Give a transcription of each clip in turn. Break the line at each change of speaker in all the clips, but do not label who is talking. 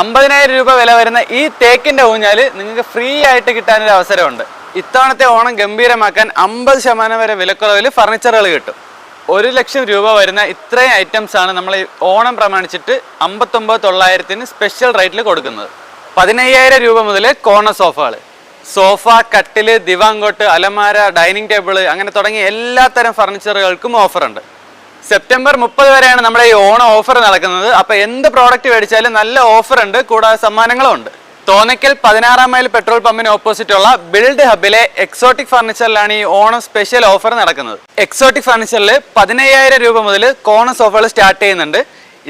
അമ്പതിനായിരം രൂപ വില വരുന്ന ഈ തേക്കിന്റെ ഊഞ്ഞാൽ നിങ്ങൾക്ക് ഫ്രീ ആയിട്ട് കിട്ടാനൊരു അവസരമുണ്ട്. ഇത്തവണത്തെ ഓണം ഗംഭീരമാക്കാൻ അമ്പത് ശതമാനം വരെ വിലക്കുറവിൽ ഫർണിച്ചറുകൾ കിട്ടും. ഒരു ലക്ഷം രൂപ വരുന്ന ഇത്രയും ഐറ്റംസ് ആണ് നമ്മൾ ഓണം പ്രമാണിച്ചിട്ട് അമ്പത്തൊമ്പത് തൊള്ളായിരത്തിന് സ്പെഷ്യൽ റേറ്റിൽ കൊടുക്കുന്നത്. പതിനയ്യായിരം രൂപ മുതൽ കോർണർ സോഫകൾ സോഫ കട്ടിൽ ദിവാങ്കോട്ട് അലമാര ഡൈനിങ് ടേബിൾ അങ്ങനെ തുടങ്ങിയ എല്ലാത്തരം ഫർണിച്ചറുകൾക്കും ഓഫറുണ്ട് സെപ്റ്റംബർ മുപ്പത് വരെയാണ് നമ്മുടെ ഈ ഓണം ഓഫർ നടക്കുന്നത്. അപ്പൊ എന്ത് പ്രോഡക്റ്റ് മേടിച്ചാലും നല്ല ഓഫർ ഉണ്ട് കൂടാതെ സമ്മാനങ്ങളും ഉണ്ട് തോന്നയ്ക്കൽ പതിനാറാം മൈൽ പെട്രോൾ പമ്പിന് ഓപ്പോസിറ്റ് ഉള്ള ബിൽഡ് ഹബിലെ എക്സോട്ടിക് ഫർണിച്ചറിലാണ് ഈ ഓണം സ്പെഷ്യൽ ഓഫർ നടക്കുന്നത്. എക്സോട്ടിക് ഫർണിച്ചറിൽ പതിനയ്യായിരം രൂപ മുതൽ കോണ സോഫകൾ സ്റ്റാർട്ട് ചെയ്യുന്നുണ്ട്.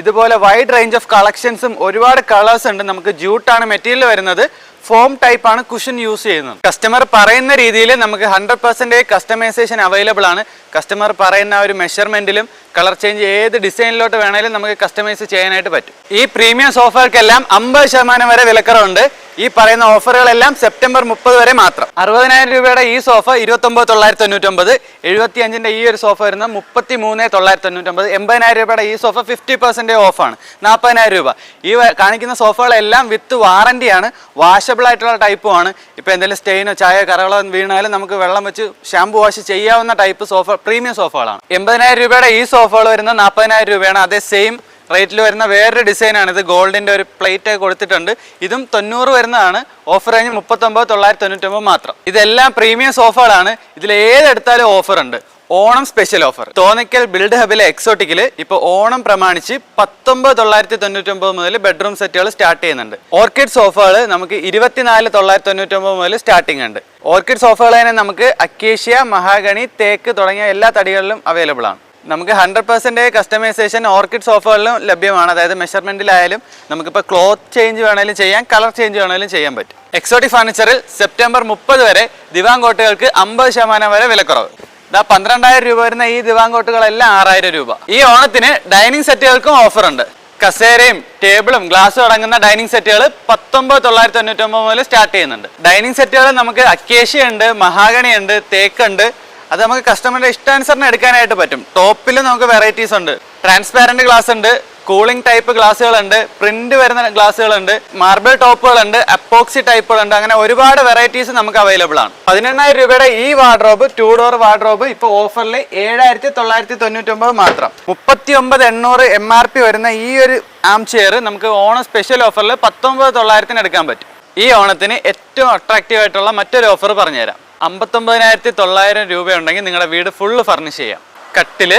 ഇതുപോലെ വൈഡ് റേഞ്ച് ഓഫ് കളക്ഷൻസും ഒരുപാട് കളേഴ്സ് ഉണ്ട്. നമുക്ക് ജൂട്ടാണ് മെറ്റീരിയൽ വരുന്നത്. ഫോം ടൈപ്പ് ആണ് കുഷൻ യൂസ് ചെയ്യുന്നത്. കസ്റ്റമർ പറയുന്ന രീതിയിൽ നമുക്ക് ഹൺഡ്രഡ് പെർസെന്റേജ് കസ്റ്റമൈസേഷൻ അവൈലബിൾ ആണ്. കസ്റ്റമർ പറയുന്ന ഒരു മെഷർമെന്റിലും കളർ ചേഞ്ച് ഏത് ഡിസൈനിലോട്ട് വേണേലും നമുക്ക് കസ്റ്റമൈസ് ചെയ്യാനായിട്ട് പറ്റും. ഈ പ്രീമിയം സോഫകൾക്കെല്ലാം അമ്പത് ശതമാനം വരെ വിലക്കുറവുണ്ട്. ഈ പറയുന്ന ഓഫറുകളെല്ലാം സെപ്റ്റംബർ മുപ്പത് വരെ മാത്രം. അറുപതിനായിരം രൂപയുടെ ഈ സോഫ ഇരുപത്തൊമ്പത് തൊള്ളായിരത്തി തൊണ്ണൂറ്റൊമ്പത് എഴുപത്തി അഞ്ചിന്റെ ഈ ഒരു സോഫ വരുന്ന മുപ്പത്തി മൂന്ന് തൊള്ളായിരത്തി തൊണ്ണൂറ്റൊമ്പത് എൺപതിനായിരം രൂപയുടെ ഈ സോഫ ഫിഫ്റ്റി പെർസെന്റേജ് ഓഫാണ് നാൽപ്പതിനായിരം രൂപ. ഈ കാണിക്കുന്ന സോഫകളെല്ലാം വിത്ത് വാറന്റിയാണ് വാഷബിൾ ആയിട്ടുള്ള ടൈപ്പുമാണ് ഇപ്പോൾ എന്തെങ്കിലും സ്റ്റെയിനോ ചായ കറകളോ വീണാലും നമുക്ക് വെള്ളം വെച്ച് ഷാമ്പു വാഷ് ചെയ്യാവുന്ന ടൈപ്പ് സോഫ പ്രീമിയം സോഫകളാണ് എൺപതിനായിരം രൂപയുടെ ഈ സോഫകൾ വരുന്ന നാൽപ്പതിനായിരം രൂപയാണ്. അതേ സെയിം റേറ്റിൽ വരുന്ന വേറൊരു ഡിസൈനാണ് ഇത് ഗോൾഡിന്റെ ഒരു പ്ലേറ്റ് കൊടുത്തിട്ടുണ്ട്. ഇതും തൊണ്ണൂറ് വരുന്നതാണ്. ഓഫർ റേഞ്ച് മുപ്പത്തൊമ്പത് തൊള്ളായിരത്തി തൊണ്ണൂറ്റൊമ്പത് മാത്രം. ഇതെല്ലാം പ്രീമിയം സോഫകളാണ് ഇതിൽ ഏതെടുത്താലും ഓഫർ ഉണ്ട്. Onam special offer Thonnakkal build ഹബിലെ എക്സോട്ടിക്കിൽ ഇപ്പോൾ ഓണം പ്രമാണിച്ച് പത്തൊമ്പത് തൊള്ളായിരത്തി തൊണ്ണൂറ്റൊമ്പത് മുതൽ ബെഡ്റൂം സെറ്റുകൾ സ്റ്റാർട്ട് ചെയ്യുന്നുണ്ട്. ഓർക്കിഡ് സോഫകൾ നമുക്ക് ഇരുപത്തിനാല് തൊള്ളായിരത്തി തൊണ്ണൂറ്റൊമ്പത് മുതൽ സ്റ്റാർട്ടിംഗ് ഉണ്ട്. ഓർക്കിഡ് സോഫകൾ തന്നെ നമുക്ക് അക്കേഷ്യ മഹാഗണി തേക്ക് തുടങ്ങിയ എല്ലാ തടികളിലും അവൈലബിൾ ആണ്. നമുക്ക് ഹൺഡ്രഡ് പെർസെന്റേജ് കസ്റ്റമൈസേഷൻ ഓർക്കിഡ് സോഫകളിലും ലഭ്യമാണ്. അതായത് മെഷർമെന്റിലായാലും നമുക്കിപ്പോൾ ക്ലോത്ത് ചേഞ്ച് വേണമെങ്കിലും ചെയ്യാം കളർ ചേഞ്ച് വേണമെങ്കിലും ചെയ്യാൻ പറ്റും. എക്സോട്ടിക് ഫർണിച്ചറിൽ സെപ്റ്റംബർ മുപ്പത് വരെ ദിവാങ്കോട്ടുകൾക്ക് അമ്പത് ശതമാനം വരെ വിലക്കുറവ്. ഇതാ പന്ത്രണ്ടായിരം രൂപ വരുന്ന ഈ ദിവാങ്കോട്ടുകളെല്ലാം ആറായിരം രൂപ. ഈ ഓണത്തിന് ഡൈനിങ് സെറ്റുകൾക്കും ഓഫർ ഉണ്ട്. കസേരയും ടേബിളും ഗ്ലാസും അടങ്ങുന്ന ഡൈനിങ് സെറ്റുകൾ പത്തൊമ്പത് തൊള്ളായിരത്തി തൊണ്ണൂറ്റൊമ്പത് മുതൽ സ്റ്റാർട്ട് ചെയ്യുന്നുണ്ട്. ഡൈനിങ് സെറ്റുകൾ നമുക്ക് അക്കേഷ്യ ഉണ്ട് മഹാഗണി ഉണ്ട് തേക്കുണ്ട് അത് നമുക്ക് കസ്റ്റമറിന്റെ ഇഷ്ടാനുസരണം എടുക്കാനായിട്ട് പറ്റും. ടോപ്പിൽ നമുക്ക് വെറൈറ്റീസ് ഉണ്ട്. ട്രാൻസ്പാരന്റ് ഗ്ലാസ് ഉണ്ട് കൂളിംഗ് ടൈപ്പ് ഗ്ലാസ്സുകളുണ്ട് പ്രിന്റ് വരുന്ന ഗ്ലാസ്സുകളുണ്ട് മാർബിൾ ടോപ്പുകളുണ്ട് അപ്പോക്സി ടൈപ്പുകളുണ്ട് അങ്ങനെ ഒരുപാട് വെറൈറ്റീസ് നമുക്ക് അവൈലബിൾ ആണ്. പതിനെണ്ണായിരം രൂപയുടെ ഈ വാർഡ്രോബ് ടു ഡോർ വാർഡ്രോബ് ഇപ്പോൾ ഓഫറിൽ ഏഴായിരത്തി തൊള്ളായിരത്തി തൊണ്ണൂറ്റൊമ്പത് മാത്രം. മുപ്പത്തി ഒമ്പത് എണ്ണൂറ് എം ആർ പി വരുന്ന ഈ ഒരു ആം ചെയർ നമുക്ക് ഓണം സ്പെഷ്യൽ ഓഫറിൽ പത്തൊമ്പത് തൊള്ളായിരത്തിന് എടുക്കാൻ പറ്റും. ഈ ഓണത്തിന് ഏറ്റവും അട്രാക്റ്റീവ് ആയിട്ടുള്ള മറ്റൊരു ഓഫർ പറഞ്ഞുതരാം. അമ്പത്തൊമ്പതിനായിരത്തി തൊള്ളായിരം രൂപയുണ്ടെങ്കിൽ നിങ്ങളുടെ വീട് ഫുള്ള് ഫർണിഷ് ചെയ്യാം. കട്ടിൽ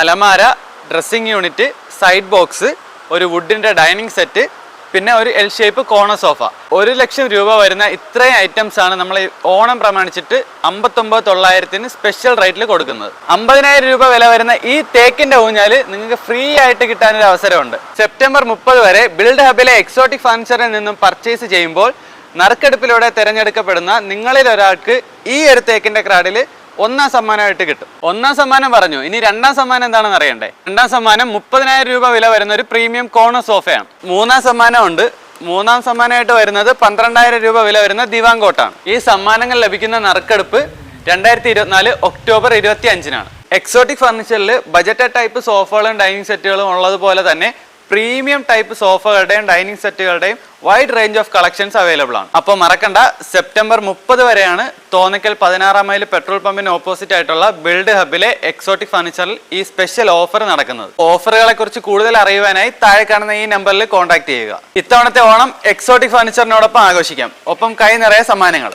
അലമാര ഡ്രസ്സിംഗ് യൂണിറ്റ് സൈഡ് ബോക്സ് ഒരു വുഡിന്റെ ഡൈനിങ് സെറ്റ് പിന്നെ ഒരു എൽ ഷേപ്പ് കോണ സോഫ ഒരു ലക്ഷം രൂപ വരുന്ന ഇത്രയും ഐറ്റംസ് ആണ് നമ്മൾ ഓണം പ്രമാണിച്ചിട്ട് അമ്പത്തൊമ്പത് തൊള്ളായിരത്തിന് സ്പെഷ്യൽ റേറ്റിൽ കൊടുക്കുന്നത്. അമ്പതിനായിരം രൂപ വില വരുന്ന ഈ തേക്കിന്റെ ഊഞ്ഞാൽ നിങ്ങൾക്ക് ഫ്രീ ആയിട്ട് കിട്ടാനൊരു അവസരമുണ്ട് സെപ്റ്റംബർ മുപ്പത് വരെ ബിൽഡ് ഹബിലെ എക്സോട്ടിക് ഫർണിച്ചറിൽ നിന്നും പർച്ചേസ് ചെയ്യുമ്പോൾ നറുക്കെടുപ്പിലൂടെ തിരഞ്ഞെടുക്കപ്പെടുന്ന നിങ്ങളിൽ ഒരാൾക്ക് ഈ ഒരു തേക്കിന്റെ ക്രാഡിൽ ഒന്നാം സമ്മാനമായിട്ട് കിട്ടും. ഒന്നാം സമ്മാനം പറഞ്ഞു. ഇനി രണ്ടാം സമ്മാനം എന്താണെന്ന് അറിയണ്ടേ? രണ്ടാം സമ്മാനം മുപ്പതിനായിരം രൂപ വില വരുന്ന ഒരു പ്രീമിയം കോണർ സോഫയാണ്. മൂന്നാം സമ്മാനം ഉണ്ട് മൂന്നാം സമ്മാനമായിട്ട് വരുന്നത് പന്ത്രണ്ടായിരം രൂപ വില വരുന്ന ദിവാങ്കോട്ടാണ്. ഈ സമ്മാനങ്ങൾ ലഭിക്കുന്ന നറുക്കെടുപ്പ് രണ്ടായിരത്തി ഇരുപത്തിനാല് ഒക്ടോബർ ഇരുപത്തി അഞ്ചിനാണ് എക്സോട്ടിക് ഫർണിച്ചറിൽ ബജറ്റ് ടൈപ്പ് സോഫകളും ഡൈനിങ് സെറ്റുകളും ഉള്ളതുപോലെ തന്നെ പ്രീമിയം ടൈപ്പ് സോഫകളുടെയും dining സെറ്റുകളുടെയും wide range of collections available ആണ്. അപ്പോൾ മറക്കണ്ട സെപ്റ്റംബർ മുപ്പത് വരെയാണ് തോന്നക്കൽ പതിനാറാം മൈൽ പെട്രോൾ പമ്പിന് ഓപ്പോസിറ്റ് ആയിട്ടുള്ള ബിൽഡ് ഹബിലെ എക്സോട്ടിക് ഫർണിച്ചറിൽ ഈ സ്പെഷ്യൽ ഓഫർ നടക്കുന്നത്. ഓഫറുകളെ കുറിച്ച് കൂടുതൽ അറിയുവാനായി താഴെ കാണുന്ന ഈ നമ്പറിൽ കോൺടാക്ട് ചെയ്യുക. ഇത്തവണത്തെ ഓണം എക്സോട്ടിക് ഫർണിച്ചറിനോടൊപ്പം ആഘോഷിക്കാം. ഒപ്പം കൈ നിറയെ സമ്മാനങ്ങൾ.